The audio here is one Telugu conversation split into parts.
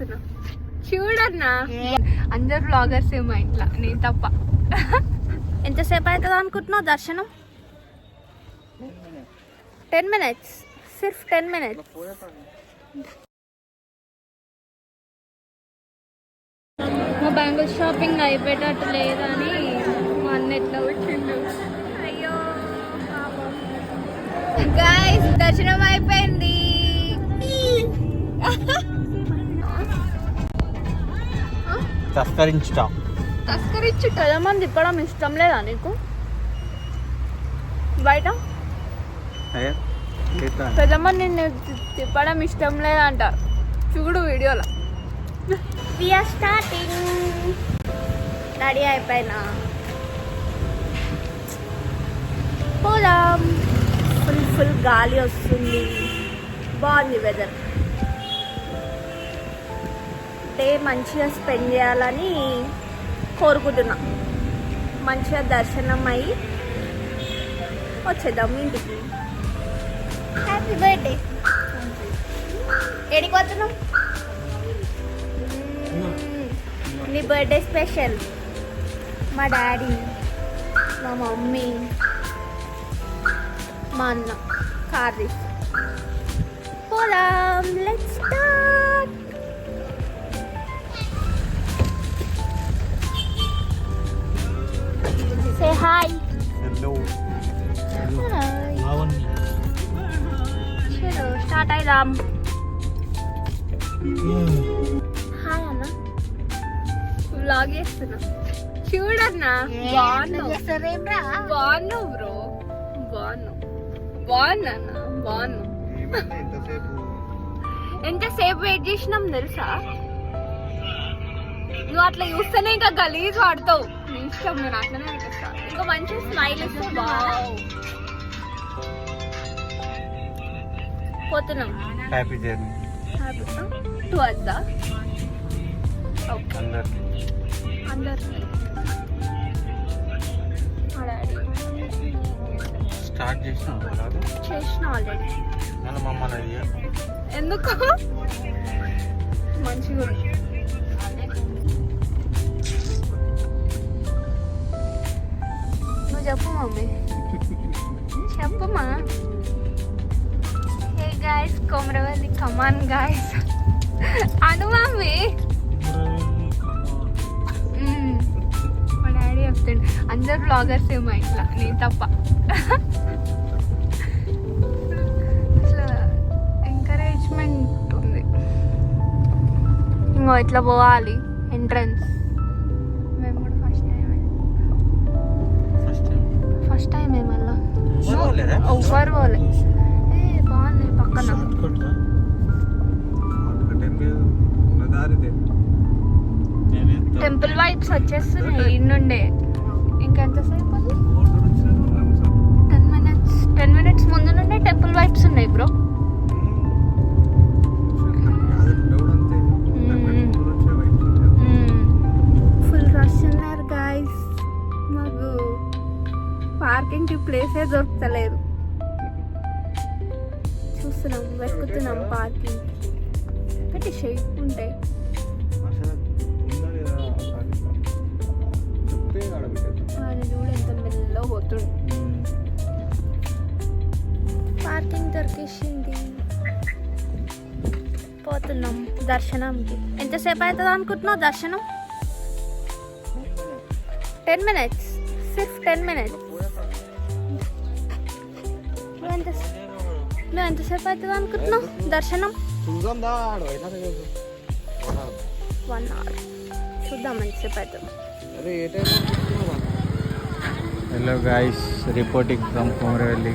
లాగేస్తున్నా చూడన్నా. అందరు బ్లాగర్స్ మా ఇంట్లో నేను తప్ప. ఎంతసేపు అవుతుంది అనుకుంటున్నావు దర్శనం? Ten minutes. సిర్ఫ్ ten minutes. మా బ్యాంగిల్ షాపింగ్ అయిపోయేటట్టు లేదని మా అన్న ఎట్లా వచ్చిండు అయ్యో గాయస్ దర్శనం అయిపోయింది. తస్కరించుట. తస్కరించి మంది తిప్పడం ఇష్టం లేదా నీకు? బయట? పెద్దమ్మ నిన్ను తిప్పడం ఇష్టం లేదంట. చూడు వీడియోలో. విఆర్ స్టార్టింగ్ రెడీ అయిపోయినా? పోదాం. ఫుల్ ఫుల్ గాలి వస్తుంది. బాగుంది వెదర్ డే మంచిగా స్పెండ్ చేయాలని కోరుకుంటున్నా. మంచిగా దర్శనం అయ్యి వచ్చేద్దాం ఇంటికి. హ్యాపీ బర్త్డే ఎడికి వస్తున్నాం నీ బర్త్డే స్పెషల్ మా డాడీ మా మమ్మీ మా అన్న. కార్ తీసి పోదాం లెట్స్ హాయ్ బాగుంది చలో స్టార్ట్ అయిదాం హాయ్ అన్న వ్లాగ్ చేస్తున్నా. చూడన్నా? బాగున్నావు? బాగున్నావు బ్రో. బాగున్నావు. బాగున్నా అన్న? బాగున్నావు. ఎంతసేపు వెయిట్ చేసినాం తెలుసా? నువ్వు అట్లా చూస్తేనే ఇంకా గలీజ్ వాడతావు. ఇష్టం నేను అట్లనే పెట్టేస్తా ఇంకా మంచి స్మైల్ ఇస్తే బాగు పోతున్నాం. హ్యాపీ జర్నీ టూ వద్దా ఓకే అందరికి. స్టార్ట్ చేసినావు కాదు చేసిన ఆల్రెడీ. ఎందుకు? మంచిగా చెప్పు మమ్మీ చెప్పమ్మా hey guys Komaravelli come on guys Anu mummy. మా డాడీ చెప్తాడు అందరు బ్లాగర్స్ ఏమో ఇట్లా నేను తప్ప. అసలు ఎంకరేజ్మెంట్ ఉంది. ఇంకో ఇట్లా పోవాలి? ఎంట్రన్స్ పోలేరా? ఎవ్వరు పోలే ఏ బాగుంది పక్కన. టెంపుల్ వైబ్స్ వచ్చేస్తున్నాయి ఇన్నుండే. ఇంకెంతసేపు? Ten minutes. టెన్ మినిట్స్ ముందు నుండే టెంపుల్ వైబ్స్ ఉన్నాయి బ్రో. ప్లేసే దొరుకుతలేదు చూస్తున్నాం వెతుకుతున్నాం పార్కింగ్. పెట్టేసేయి ఉంటాయి అది చూడు ఎంత మెల్లో పోతుంది పార్కింగ్ దొరికేసింది. పోతున్నాం దర్శనంకి. ఎంతసేపు అవుతుంది అనుకుంటున్నావు దర్శనం? Ten minutes. సిర్ఫ్ ten minutes. ఎంత నువ్వు ఎంతసేపు అవుతుంది అనుకుంటున్నావు? దర్శనం? వన్ అవర్ చూద్దాం ఎంతసేపు అవుతుంది. Hello guys reporting from Komaravelli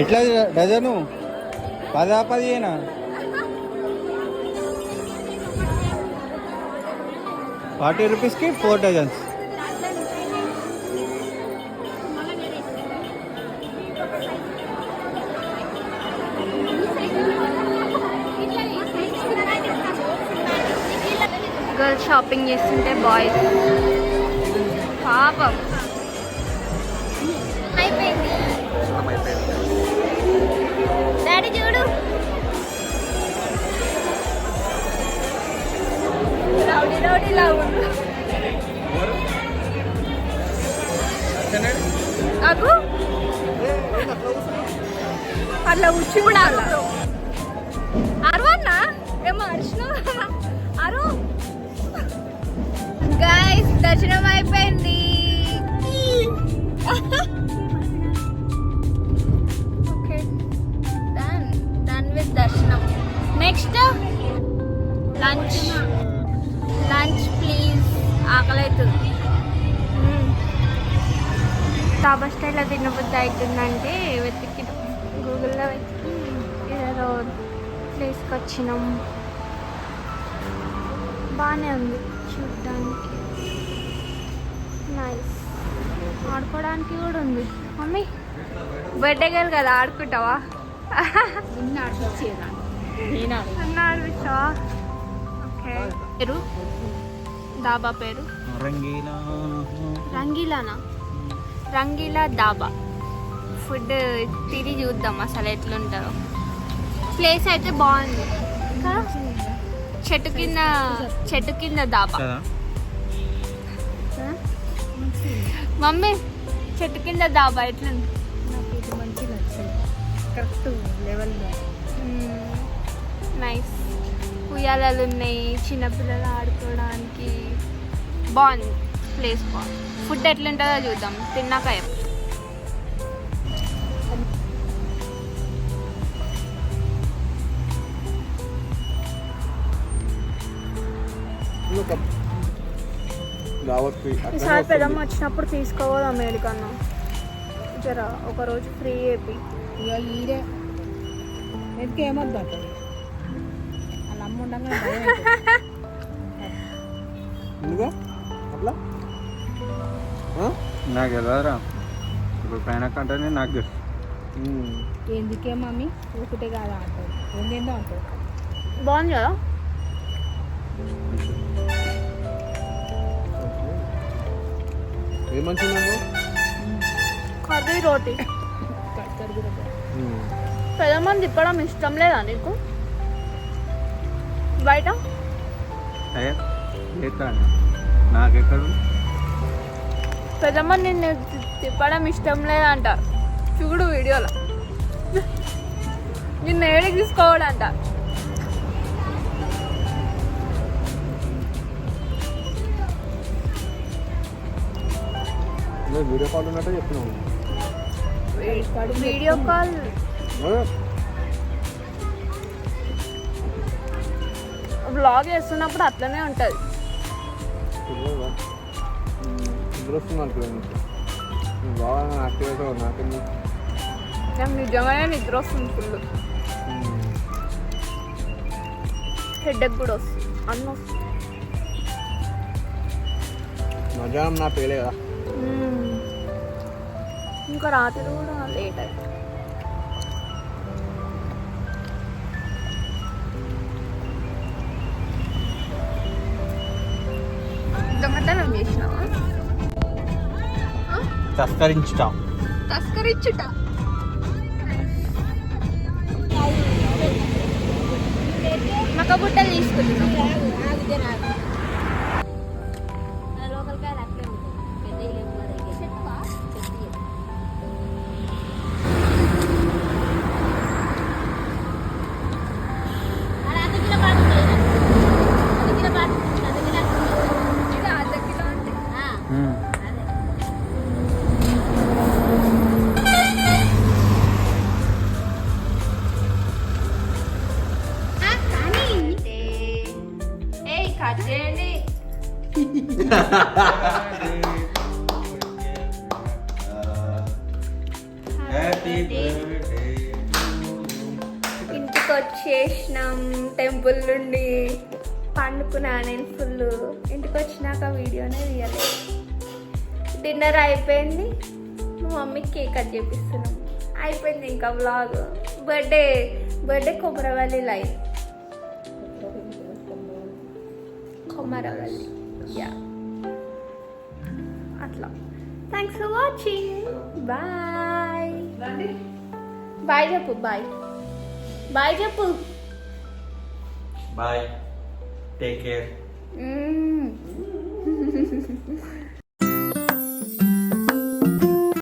ఎట్లా డజను? పదా పదిహేనా? ఫార్టీ రూపీస్కి ఫోర్ డజన్స్. గర్ల్స్ షాపింగ్ చేస్తుంటే బాయ్స్. పాపం. అయిపోయింది. డాడీ చూడు. రౌడీ రౌడీ లావుడు అగు అట్లా ఉచ్చి కూడా అరవన్నా ఏమో అరిచిన అరు గైస్ దర్శనం అయిపోయింది. ఓకే డన్ డన్ విత్ దర్శనం. నెక్స్ట్ లంచ్ లంచ్ ప్లీజ్ ఆకలి అవుతుంది డాబా స్టైల్లో తినబుద్ధి అవుతుందంటే వెతికి గూగుల్లో వెతికి ఏదో ప్లేస్కి వచ్చినాం బాగానే ఉంది. చూడడానికి. నైస్ ఆడుకోవడానికి కూడా ఉంది. మమ్మీ బర్త్డే గర్ల్ కదా ఆడుకుంటావా? ఆడిపించావా? ఓకే పేరు? దాబా పేరు? రంగీలా. రంగీలానా? రంగీలా దాబా. ఫుడ్ తిరిగి చూద్దాం అసలు ఎట్లుంటుందో. ప్లేస్ అయితే బాగుంది. ఇంకా? చెట్టు కింద చెట్టు కింద దాబా మమ్మీ చెట్టు కింద దాబా ఎట్లుంది? నాకు ఇది మంచి నచ్చింది. కరెక్ట్ లెవెల్లో నైస్. ఉయ్యాలలు ఉన్నాయి చిన్నపిల్లలు ఆడుకోవడానికి బాగుంది. ప్లేస్ బాగుంది. ఫుడ్ ఎట్లుంటుందో చూద్దాం. తిన్నాక చెప్తా. ఈసారి పెదమ్మ వచ్చినప్పుడు తీసుకోవాలి అమెరికన్నా జర ఒకరోజు ఫ్రీ అయిపోయి. ఇక ఈడే. ఎందుకు ఏమొద్దు అంటారు వాళ్ళ అమ్మ ఉండగా అట్లా? నాకు తెలియదురా ఇప్పుడు పైన కంటేనే నాకు తెలుసు. ఎందుకే మమ్మీ? ఊకుటే కాదా అంటారు ఏందేందో అంటారు బాగుంది కదా? ఏం మంచిగా కర్రీ రోటీ. పెదమ్మని తిప్పడం ఇష్టం లేదా నీకు? బయట? నాకెక్కడ? పెదమ్మ నిన్ను తిప్పడం ఇష్టం లేదంట. చూడు వీడియోలో. నిన్ను ఏడికి తీసుకోవాలంట వీడియో కాల్ ఉన్నట్టే చెప్తున్నావు వీడియో కాల్. బ్లాగ్ చేస్తున్నప్పుడు అట్లనే ఉంటుంది. నాకు నిజంగానే నిద్ర వస్తుంది ఫుల్ హెడ్ఎక్ కూడా వస్తుంది. అన్న వస్తుంది. మధ్యాహ్నం నా పేలే కదా. ఇంకా రాత్రి కూడా లేట్ అయింది దొంగతనం చేసినావా? తస్కరించుటాం. తస్కరించుట. మక్క బుట్టలు తీసుకుంటున్నాం ఇంటికి వచ్చేసినాం టెంపుల్ నుండి. పండుకున్నా నేను ఫుల్ ఇంటికి వచ్చినాక వీడియోనే తీయలేదు డిన్నర్ అయిపోయింది. మా మమ్మీకి కేక్ కట్ చేపిస్తున్నాం. అయిపోయింది ఇంకా vlog birthday birthday Komaravelli live Komaravelli. Yeah అట్లా. Thanks for watching bye bye చెప్పు బాయ్ బాయ్ చెప్పు బాయ్ టేక్ కేర్.